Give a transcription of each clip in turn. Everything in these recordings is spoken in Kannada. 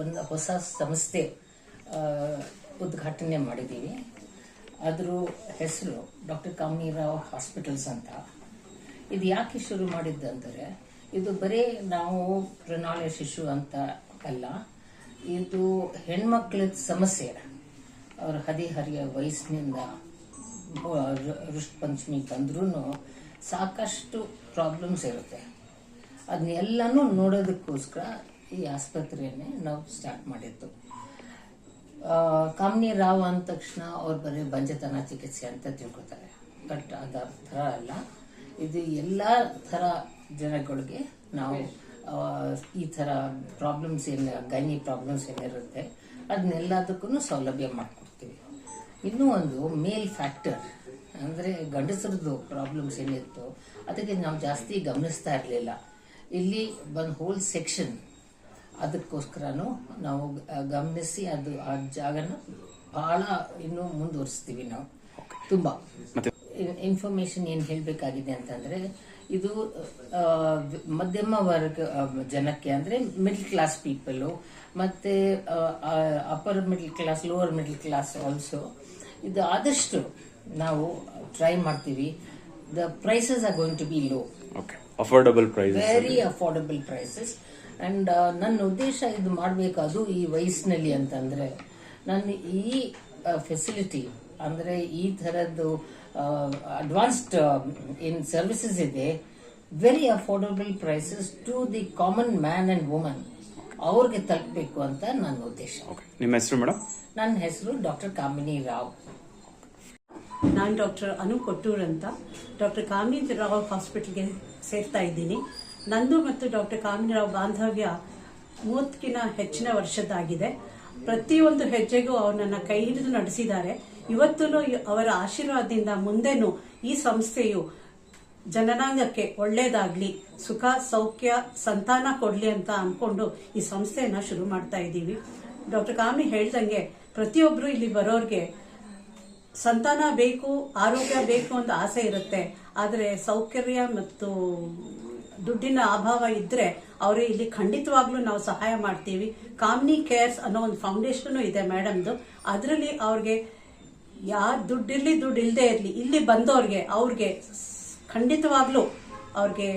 ಒಂದು ಹೊಸ ಸಂಸ್ಥೆ ಉದ್ಘಾಟನೆ ಮಾಡಿದ್ದೀವಿ. ಅದ್ರ ಹೆಸರು ಡಾಕ್ಟರ್ ಕಾಮಿನಿರಾವ್ ಹಾಸ್ಪಿಟಲ್ಸ್ ಅಂತ. ಇದು ಯಾಕೆ ಶುರು ಮಾಡಿದ್ದಂದರೆ, ಇದು ಬರೀ ನಾವು ಪ್ರಣಾಳ ಶಿಶು ಅಂತ ಅಲ್ಲ, ಇದು ಹೆಣ್ಮಕ್ಳ ಸಮಸ್ಯೆ. ಅವ್ರ ಹದಿಹರಿಯ ವಯಸ್ಸಿನಿಂದ ಋಷ್ ಪಂಚಮಿ ಬಂದ್ರೂ ಸಾಕಷ್ಟು ಪ್ರಾಬ್ಲಮ್ಸ್ ಇರುತ್ತೆ. ಅದನ್ನೆಲ್ಲನೂ ನೋಡೋದಕ್ಕೋಸ್ಕರ ಈ ಆಸ್ಪತ್ರೆಯನ್ನೇ ನಾವು ಸ್ಟಾರ್ಟ್ ಮಾಡಿದ್ದು. ಕಾಮನಿ ರಾವ್ ಅಂದ ತಕ್ಷಣ ಅವ್ರು ಬರೀ ಬಂಜತನ ಚಿಕಿತ್ಸೆ ಅಂತ ತಿಳ್ಕೊತಾರೆ. ಬಟ್ ಅದು ಥರ ಅಲ್ಲ. ಇದು ಎಲ್ಲ ಥರ ಜನಗಳಿಗೆ ನಾವು ಈ ಥರ ಪ್ರಾಬ್ಲಮ್ಸ್ ಏನು, ಗೈನಿ ಪ್ರಾಬ್ಲಮ್ಸ್ ಏನಿರುತ್ತೆ ಅದನ್ನೆಲ್ಲದಕ್ಕೂ ಸೌಲಭ್ಯ ಮಾಡಿಕೊಡ್ತೀವಿ. ಇನ್ನೂ ಒಂದು ಮೇಲ್ ಫ್ಯಾಕ್ಟರ್ ಅಂದರೆ ಗಂಡಸರದ್ದು ಪ್ರಾಬ್ಲಮ್ಸ್ ಏನಿತ್ತು ಅದಕ್ಕೆ ನಾವು ಜಾಸ್ತಿ ಗಮನಿಸ್ತಾ ಇರಲಿಲ್ಲ. ಇಲ್ಲಿ ಒಂದು ಹೋಲ್ ಸೆಕ್ಷನ್ ಅದಕ್ಕೋಸ್ಕರನೂ ನಾವು ಗಮನಿಸಿ ಅದು ಆ ಜಾಗನ ಭಾಳ ಇನ್ನೂ ಮುಂದುವರಿಸ್ತೀವಿ ನಾವು. ತುಂಬ. ಇನ್ಫಾರ್ಮೇಶನ್ ಏನು ಹೇಳಬೇಕಾಗಿದೆ ಅಂತಂದ್ರೆ ಇದು ಮಧ್ಯಮ ವರ್ಗ ಜನಕ್ಕೆ ಅಂದ್ರೆ ಮಿಡ್ಲ್ ಕ್ಲಾಸ್ ಪೀಪಲ್ ಮತ್ತೆ upper middle class lower middle class also ಇದು ಆದಷ್ಟು ನಾವು ಟ್ರೈ ಮಾಡ್ತೀವಿ. The prices are going to be low okay affordable price very affordable prices and ನನ್ನ ಉದ್ದೇಶ ಇದು ಮಾಡಬೇಕು ಅದು ಈ ವಯಸ್ಸಿನಲ್ಲಿ ಅಂತಂದ್ರೆ ನನ್ನ ಈ ಫೆಸಿಲಿಟಿ ಅಂದ್ರೆ ಈ ಥರದ್ದು ಅಡ್ವಾನ್ಸ್ಡ್ ಇನ್ ಸರ್ವಿಸಸ್ ಇದೆ. Very affordable prices to the common man and woman ಅವ್ರಿಗೆ ತಲುಪಬೇಕು ಅಂತ ನನ್ನ ಉದ್ದೇಶ. ಓಕೆ ನಿಮ್ಮ ಹೆಸರು ಮೇಡಮ್? ನನ್ನ ಹೆಸರು ಡಾಕ್ಟರ್ ಕಾಮಿನಿ ರಾವ್. ನಾನು ಡಾಕ್ಟರ್ ಅನು ಕೊಟ್ಟೂರ್ ಅಂತ. ಡಾಕ್ಟರ್ ಕಾಮಿನಿ ರಾವ್ ಹಾಸ್ಪಿಟಲ್ಗೆ ಸೇರ್ತಾ ಇದ್ದೀನಿ. ನಂದು ಮತ್ತು ಡಾಕ್ಟರ್ ಕಾಮಿನಿ ರಾವ್ ಬಾಂಧವ್ಯ ಮೂವತ್ತಕ್ಕಿಂತ ಹೆಚ್ಚಿನ ವರ್ಷದ್ದಾಗಿದೆ. ಪ್ರತಿಯೊಂದು ಹೆಜ್ಜೆಗೂ ಅವ್ರು ನನ್ನ ಕೈ ಹಿಡಿದು ನಡೆಸಿದ್ದಾರೆ. ಇವತ್ತೂ ಅವರ ಆಶೀರ್ವಾದದಿಂದ ಮುಂದೆನೂ ಈ ಸಂಸ್ಥೆಯು ಜನನಾಂಗಕ್ಕೆ ಒಳ್ಳೇದಾಗ್ಲಿ, ಸುಖ, ಸೌಖ್ಯ, ಸಂತಾನ ಕೊಡ್ಲಿ ಅಂತ ಅನ್ಕೊಂಡು ಈ ಸಂಸ್ಥೆಯನ್ನ ಶುರು ಮಾಡ್ತಾ ಇದ್ದೀವಿ. ಡಾಕ್ಟರ್ ಕಾಮಿ ಹೇಳ್ದಂಗೆ ಪ್ರತಿಯೊಬ್ರು ಇಲ್ಲಿ ಬರೋರ್ಗೆ ಸಂತಾನ ಬೇಕು, ಆರೋಗ್ಯ ಬೇಕು ಅಂತ ಆಸೆ ಇರುತ್ತೆ. ಆದರೆ ಸೌಕರ್ಯ ಮತ್ತು ದುಡ್ಡಿನ ಅಭಾವ ಇದ್ರೆ ಅವರು ಇಲ್ಲಿ ಖಂಡಿತವಾಗ್ಲೂ ನಾವು ಸಹಾಯ ಮಾಡ್ತೀವಿ. ಕಾಮ್ನಿ ಕೇರ್ಸ್ ಅನ್ನೋ ಒಂದು ಫೌಂಡೇಶನ್ ಇದೆ ಮೇಡಮ್ದು. ಅದರಲ್ಲಿ ಅವ್ರಿಗೆ ಯಾರು ದುಡ್ಡಿರಲಿ ದುಡ್ಡು ಇಲ್ಲದೆ ಇರಲಿ, ಇಲ್ಲಿ ಬಂದವ್ರಿಗೆ, ಅವ್ರಿಗೆ ಖಂಡಿತವಾಗ್ಲೂ ಅವ್ರಿಗೆ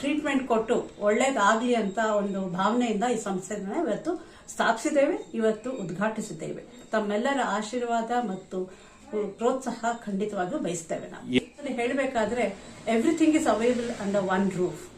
ಟ್ರೀಟ್ಮೆಂಟ್ ಕೊಟ್ಟು ಒಳ್ಳೇದಾಗ್ಲಿ ಅಂತ ಒಂದು ಭಾವನೆಯಿಂದ ಈ ಸಂಸ್ಥೆನ ಇವತ್ತು ಸ್ಥಾಪಿಸಿದ್ದೇವೆ, ಇವತ್ತು ಉದ್ಘಾಟಿಸಿದ್ದೇವೆ. ತಮ್ಮೆಲ್ಲರ ಆಶೀರ್ವಾದ ಮತ್ತು ಪ್ರೋತ್ಸಾಹ ಖಂಡಿತವಾಗಿಯೂ ಬಯಸ್ತೇವೆ ನಾವು. ಹೇಳಬೇಕಾದ್ರೆ everything is available under one roof